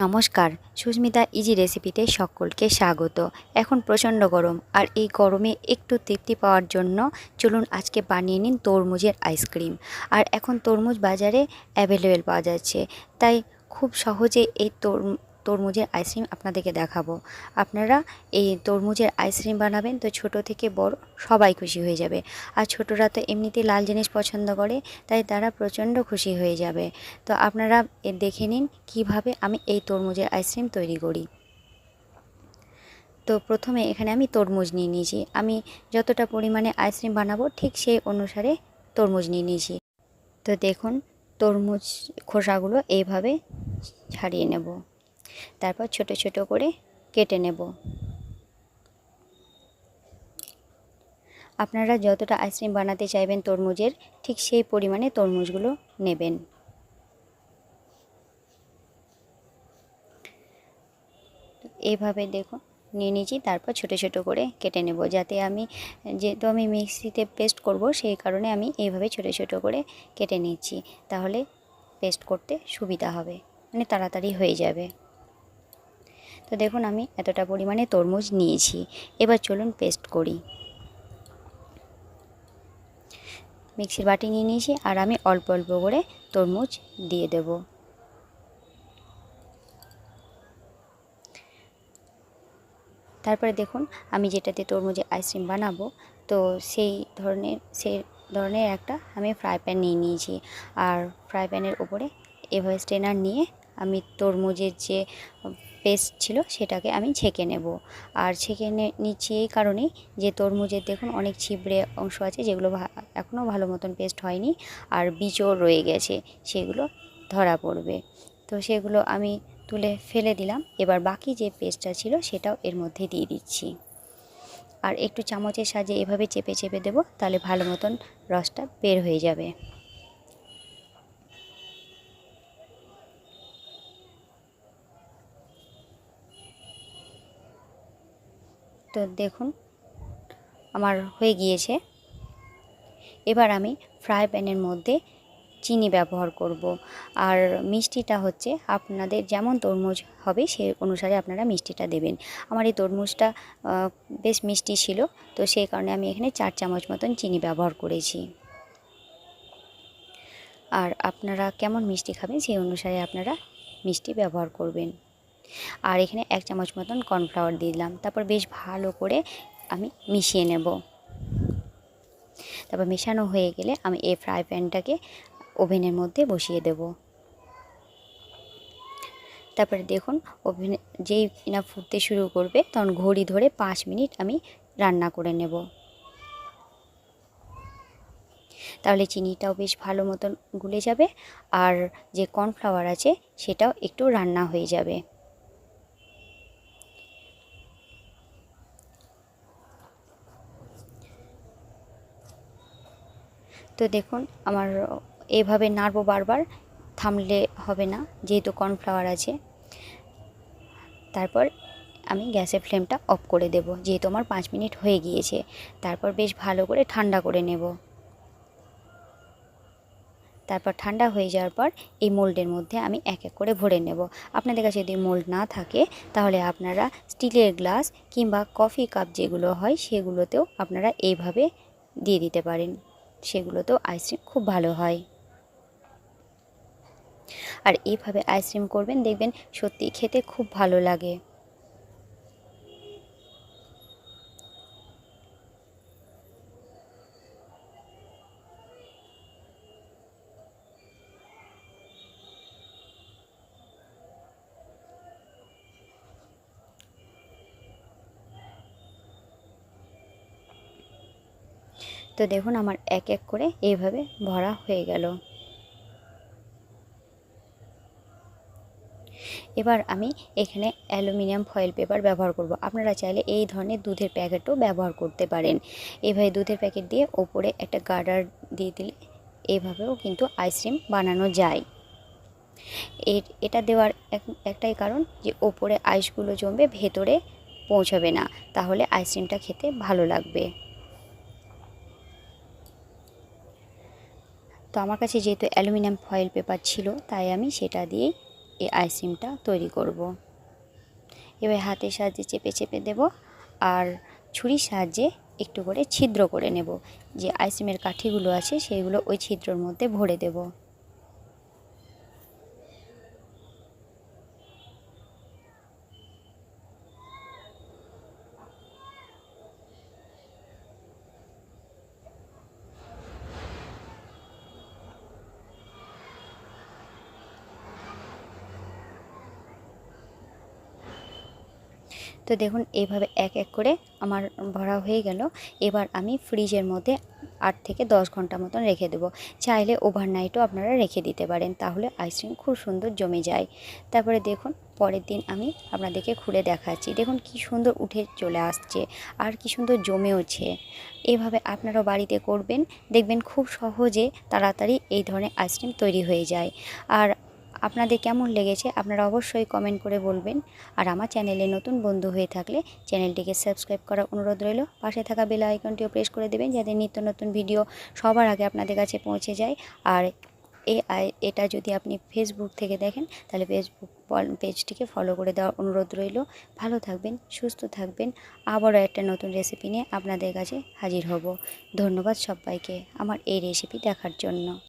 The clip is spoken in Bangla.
নমস্কার, সুস্মিতা ইজি রেসিপিতে সকলকে স্বাগত। এখন প্রচণ্ড গরম, আর এই গরমে একটু তৃপ্তি পাওয়ার জন্য চলুন আজকে বানিয়ে নিন তরমুজের আইসক্রিম। আর এখন তরমুজ বাজারে অ্যাভেলেবেল পাওয়া যাচ্ছে, তাই খুব সহজে এই তরমুজের আইসক্রিম আপনাদেরকে দেখাবো। আপনারা এই তরমুজের আইসক্রিম বানাবেন তো ছোট থেকে বড় সবাই খুশি হয়ে যাবে। আর ছোটরা তো এমনিতেই লাল জিনিস পছন্দ করে, তাই তারা প্রচণ্ড খুশি হয়ে যাবে। তো আপনারা দেখে নিন কীভাবে আমি এই তরমুজের আইসক্রিম তৈরি করি। তো প্রথমে এখানে আমি তরমুজ নিয়ে নিয়েছি। আমি যতটা পরিমাণে আইসক্রিম বানাবো ঠিক সেই অনুসারে তরমুজ নিয়ে নিয়েছি। তো দেখুন তরমুজ খোসাগুলো এইভাবে ছাড়িয়ে নেব। তারপর ছোট ছোট করে কেটে নেব। আপনারা যতটা আইসক্রিম বানাতে চাইবেন তরমুজের, ঠিক সেই পরিমাণে তরমুজগুলো নেবেন। এইভাবে দেখুন, নিয়ে নিয়েছি, তারপর ছোট ছোট করে কেটে নেব যাতে আমি যেহেতু আমি মিক্সিতে পেস্ট করব, সেই কারণে আমি এইভাবে ছোট ছোট করে কেটে নিচ্ছি। তাহলে পেস্ট করতে সুবিধা হবে মানে তাড়াতাড়ি হয়ে যাবে। তো দেখুন আমি এতটা পরিমাণে তরমুজ নিয়েছি। এবার চলুন পেস্ট করি। মিক্সির বাটি নিয়ে নিয়েছি আর আমি অল্প অল্প করে তরমুজ দিয়ে দেব। তারপরে দেখুন আমি যেটাতে তরমুজে আইসক্রিম বানাবো, তো সেই ধরনের সেই ধরনের একটা আমি ফ্রাই প্যান নিয়ে নিয়েছি। আর ফ্রাই প্যানের উপরে এভাবে স্ট্রেনার নিয়ে আমি তরমুজের যে পেস্ট ছিল, সেটাকে আমি ছেঁকে নেব। আর ছেঁকে নিচ্ছি এই কারণেই যে তরমুজের দেখুন অনেক ছিবড়ে অংশ আছে, যেগুলো এখনও ভালো মতন পেস্ট হয়নি আর বীজও রয়ে গেছে, সেগুলো ধরা পড়বে। তো সেগুলো আমি তুলে ফেলে দিলাম, এবার বাকি যে পেস্টটা ছিল সেটাও এর মধ্যে দিয়ে দিচ্ছি। আর একটু চামচের সাহায্যে এভাবে চেপে চেপে দেবো, তাহলে ভালো মতন রসটা বের হয়ে যাবে। তো দেখুন, আমার হয়ে গিয়েছে। এবার আমি ফ্রাই প্যানের মধ্যে চিনি ব্যবহার করব। আর মিষ্টিটা হচ্ছে আপনাদের যেমন তরমুজ হবে, সে অনুসারে আপনারা মিষ্টিটা দেবেন। আমার এই তরমুজটা বেশ মিষ্টি ছিল, তো সেই কারণে আমি এখানে চার চামচ মতন চিনি ব্যবহার করেছি। আর আপনারা কেমন মিষ্টি খাবেন, সেই অনুসারে আপনারা মিষ্টি ব্যবহার করবেন। আর এখানে এক চামচ মতন কর্নফ্লাওয়ার দিয়ে দিলাম। তারপর বেশ ভালো করে আমি মিশিয়ে নেব। তারপর মেশানো হয়ে গেলে আমি এই ফ্রাই প্যানটাকে ওভেনের মধ্যে বসিয়ে দেব। তারপরে দেখুন, ওভেনে যেই না ফুটতে শুরু করবে, তখন ঘড়ি ধরে পাঁচ মিনিট আমি রান্না করে নেব। তাহলে চিনিটাও বেশ ভালো মতন গুলে যাবে, আর যে কর্নফ্লাওয়ার আছে, সেটাও একটু রান্না হয়ে যাবে। তো দেখুন, আমার এভাবে নাড়বো বারবার, থামলে হবে না, যেহেতু কর্নফ্লাওয়ার আছে। তারপর আমি গ্যাসের ফ্লেমটা অফ করে দেব, যেহেতু আমার পাঁচ মিনিট হয়ে গিয়েছে। তারপর বেশ ভালো করে ঠান্ডা করে নেব। তারপর ঠান্ডা হয়ে যাওয়ার পর এই মোল্ডের মধ্যে আমি এক এক করে ভরে নেব। আপনাদের কাছে যদি মোল্ড না থাকে, তাহলে আপনারা স্টিলের গ্লাস কিংবা কফি কাপ যেগুলো হয়, সেগুলোতেও আপনারা এইভাবে দিয়ে দিতে পারেন। সেগুলোতেও আইসক্রিম খুব ভালো হয়। আর এইভাবে আইসক্রিম করবেন, দেখবেন সত্যি খেতে খুব ভালো লাগে। তো দেখুন আমার এক এক করে এইভাবে ভরা হয়ে গেল। এবার আমি এখানে অ্যালুমিনিয়াম ফয়েল পেপার ব্যবহার করব। আপনারা চাইলে এই ধরনের দুধের প্যাকেটও ব্যবহার করতে পারেন। এভাবে দুধের প্যাকেট দিয়ে ওপরে একটা গার্ডার দিয়ে দিলে এভাবেও কিন্তু আইসক্রিম বানানো যায়। এর, এটা দেওয়ার একটাই কারণ যে ওপরে আইসগুলো জমবে, ভেতরে পৌঁছাবে না। তাহলে আইসক্রিমটা খেতে ভালো লাগবে। তো আমার কাছে যেহেতু অ্যালুমিনিয়াম ফয়েল পেপার ছিল, তাই আমি সেটা দিয়েই এই আইসক্রিমটা তৈরি করব। এবার হাতের সাহায্যে চেপে চেপে দেব আর ছুরির সাহায্যে একটু করে ছিদ্র করে নেব যে আইসক্রিমের কাঠিগুলো আছে সেইগুলো ওই ছিদ্রর মধ্যে ভরে দেব তো দেখুন এইভাবে এক এক করে আমার ভরা হয়ে গেল। এবার আমি ফ্রিজের মধ্যে আট থেকে দশ ঘণ্টা মতন রেখে দেবো। চাইলে ওভারনাইটও আপনারা রেখে দিতে পারেন, তাহলে আইসক্রিম খুব সুন্দর জমে যায়। তারপরে দেখুন, পরের দিন আমি আপনাদেরকে খুলে দেখাচ্ছি। দেখুন, কি সুন্দর উঠে চলে আসছে আর কি সুন্দর জমেওছে। এভাবে আপনারাও বাড়িতে করবেন। দেখবেন খুব সহজে তাড়াতাড়ি এই ধরনের আইসক্রিম তৈরি হয়ে যায়। আর আপনাদের কেমন লেগেছে আপনারা অবশ্যই কমেন্ট করে বলবেন। আর আমার চ্যানেলে নতুন বন্ধু হয়ে থাকলে চ্যানেলটিকে সাবস্ক্রাইব করার অনুরোধ রইল। পাশে থাকা বেল আইকনটিও প্রেস করে দেবেন যাতে নিত্য নতুন ভিডিও সবার আগে আপনাদের কাছে পৌঁছে যায়। আর এ এটা যদি আপনি ফেসবুক থেকে দেখেন, তাহলে ফেসবুক পেজটিকে ফলো করে দেওয়ার অনুরোধ রইল। ভালো থাকবেন, সুস্থ থাকবেন। আবারও একটা নতুন রেসিপি নিয়ে আপনাদের কাছে হাজির হব। ধন্যবাদ সবাইকে। আমার এই রেসিপি দেখার জন্য।